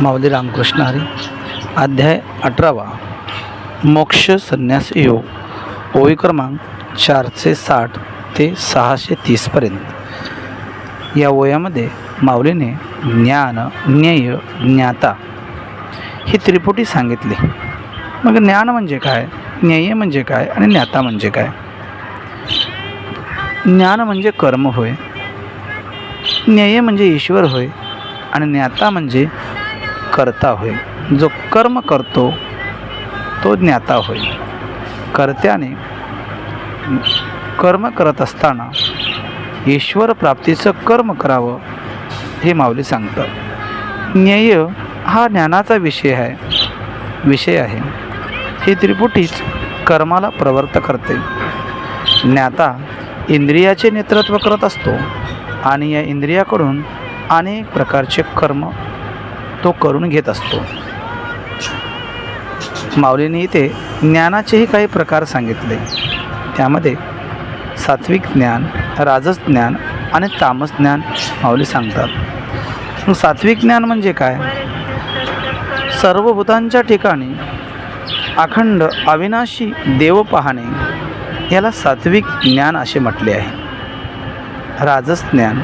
माऊली रामकृष्ण हरी. अध्याय अठरावा. मोक्ष संन्यास योग. ओळी क्रमांक चारशे साठ ते सहाशे तीसपर्यंत या ओयामध्ये माऊलीने ज्ञान ज्ञेय ज्ञाता ही त्रिपुटी सांगितली. मग ज्ञान म्हणजे काय? ज्ञेय म्हणजे काय? आणि ज्ञाता म्हणजे काय? ज्ञान म्हणजे कर्म होय. ज्ञेय म्हणजे ईश्वर होय. आणि ज्ञाता म्हणजे कर्ता होय. जो कर्म करतो तो ज्ञाता होय. कर्त्याने कर्म करत असताना ईश्वर प्राप्तीचं कर्म करावं हे माऊली सांगतात. ज्ञेय हा ज्ञानाचा विषय आहे. विषय आहे. ही त्रिपुटीच कर्माला प्रवर्त करते. ज्ञाता इंद्रियाचे नेतृत्व करत असतो आणि या इंद्रियाकडून अनेक प्रकारचे कर्म तो करून घेत असतो. माऊलीने इथे ज्ञानाचेही काही प्रकार सांगितले. त्यामध्ये सात्विक ज्ञान राजस ज्ञान आणि तामस ज्ञान माऊली सांगतात. मग सात्विक ज्ञान म्हणजे काय? सर्व भूतांच्या ठिकाणी अखंड अविनाशी देव पाहणे याला सात्विक ज्ञान असे म्हटले आहे. राजस ज्ञान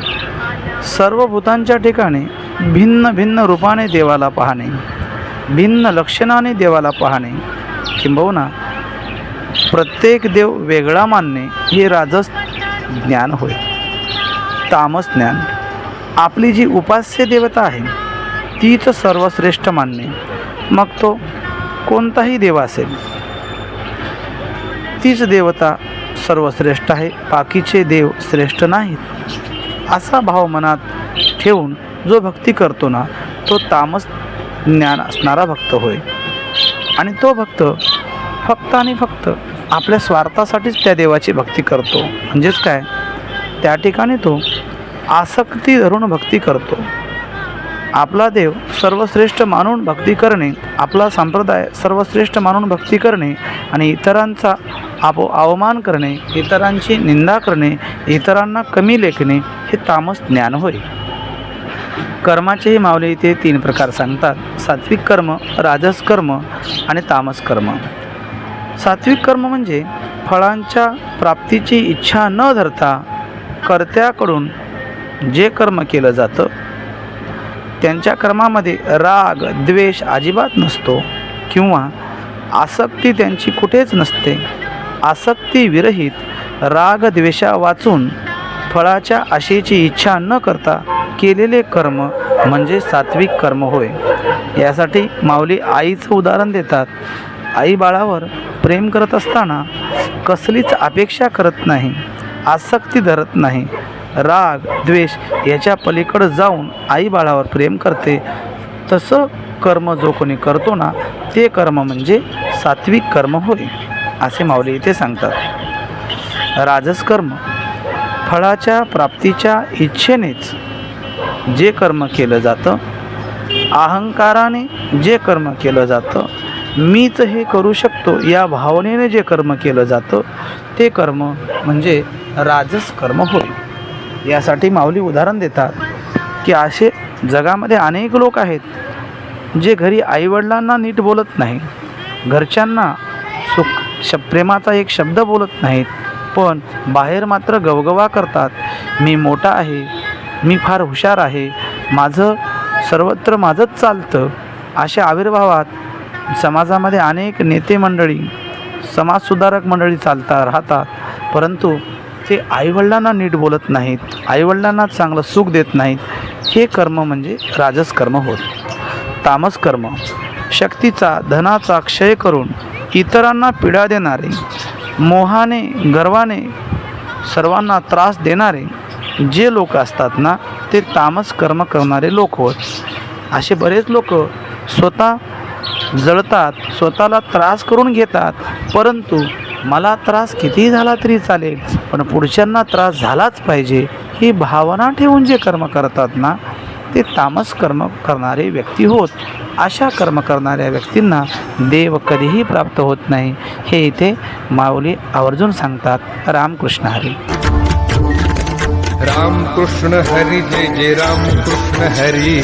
सर्व भूतांच्या ठिकाणी भिन्न भिन्न रूपाने देवाला पाहणे भिन्न लक्षणाने देवाला पाहणे. किंबहुना प्रत्येक देव वेगळा मानणे हे राजस ज्ञान होय. तामस ज्ञान. आपली जी उपास्य देवता आहे तीच सर्वश्रेष्ठ मानणे. मग तो कोणताही देव असेल तीच देवता सर्वश्रेष्ठ आहे बाकीचे देव श्रेष्ठ नाहीत असा भाव मनात ठेवून जो भक्ती करतो ना तो तामस ज्ञान असणारा भक्त होय. आणि तो भक्त फक्त आणि फक्त आपल्या स्वार्थासाठीच त्या देवाची भक्ती करतो. म्हणजेच काय? त्या ठिकाणी तो आसक्ती धरून भक्ती करतो. आपला देव सर्वश्रेष्ठ मानून भक्ती करणे आपला संप्रदाय सर्वश्रेष्ठ मानून भक्ती करणे आणि इतरांचा आपो अवमान करणे इतरांची निंदा करणे इतरांना कमी लेखणे हे तामस ज्ञान होय. कर्माचेही माऊली इथे तीन प्रकार सांगतात. सात्विक कर्म राजस कर्म आणि तामस कर्म. सात्विक कर्म म्हणजे फळांच्या प्राप्तीची इच्छा न धरता कर्त्याकडून जे कर्म केलं जातं त्यांच्या कर्मामध्ये राग द्वेष अजिबात नसतो किंवा आसक्ती त्यांची कुठेच नसते. आसक्ती विरहित राग द्वेषा वाचून फळाच्या आशेची इच्छा न करता केलेले कर्म म्हणजे सात्विक कर्म होय. यासाठी माऊली आईचं उदाहरण देतात. आई बाळावर प्रेम करत असताना कसलीच अपेक्षा करत नाही आसक्ती धरत नाही. राग द्वेष याच्या पलीकडं जाऊन आई बाळावर प्रेम करते. तसं कर्म जो कोणी करतो ना ते कर्म म्हणजे सात्विक कर्म होय असे माऊली इथे सांगतात. राजस कर्म फळाच्या प्राप्तीच्या इच्छेनेच जे कर्म केलं जातं अहंकाराने जे कर्म केलं जातं मीच हे करू शकतो या भावनेने जे कर्म केलं जातं ते कर्म म्हणजे राजस कर्म होय. यासाठी माऊली उदाहरण देतात की असे जगामध्ये अनेक लोक आहेत जे घरी आईवडिलांना नीट बोलत नाही घरच्यांना सुख श प्रेमाचा एक शब्द बोलत नाहीत पण बाहेर मात्र गवगवा करतात. मी मोठा आहे मी फार हुशार आहे माझं सर्वत्र माझंच चालतं अशा आविर्भावात समाजामध्ये अनेक नेते मंडळी समाजसुधारक मंडळी चालतात राहतात. परंतु ते आईवडिलांना नीट बोलत नाहीत आईवडिलांना चांगलं सुख देत नाहीत. हे कर्म म्हणजे राजस कर्म होत तामस कर्म. शक्तीचा धनाचा क्षय करून इतरांना पीडा देणारे मोहाने गर्वाने सर्वांना त्रास देणारे जे लोक असतात ना ते तामस कर्म करणारे लोक होत. असे बरेच लोक स्वतः जळतात स्वतःला त्रास करून घेतात. परंतु मला त्रास कितीही झाला तरी चालेल पण पुढच्यांना त्रास झालाच पाहिजे ही भावना ठेवून जे कर्म करतात ना ते तामस कर्म करणारे व्यक्ती होत. अशा कर्म करणाऱ्या व्यक्तींना देव कधीही प्राप्त होत नाही. हे इथे माऊली आवर्जून सांगतात रामकृष्ण हरी. रामकृष्ण हरी जय जय रामकृष्ण हरी.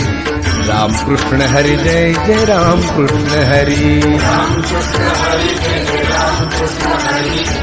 रामकृष्ण हरी जय जय रामकृष्ण हरी.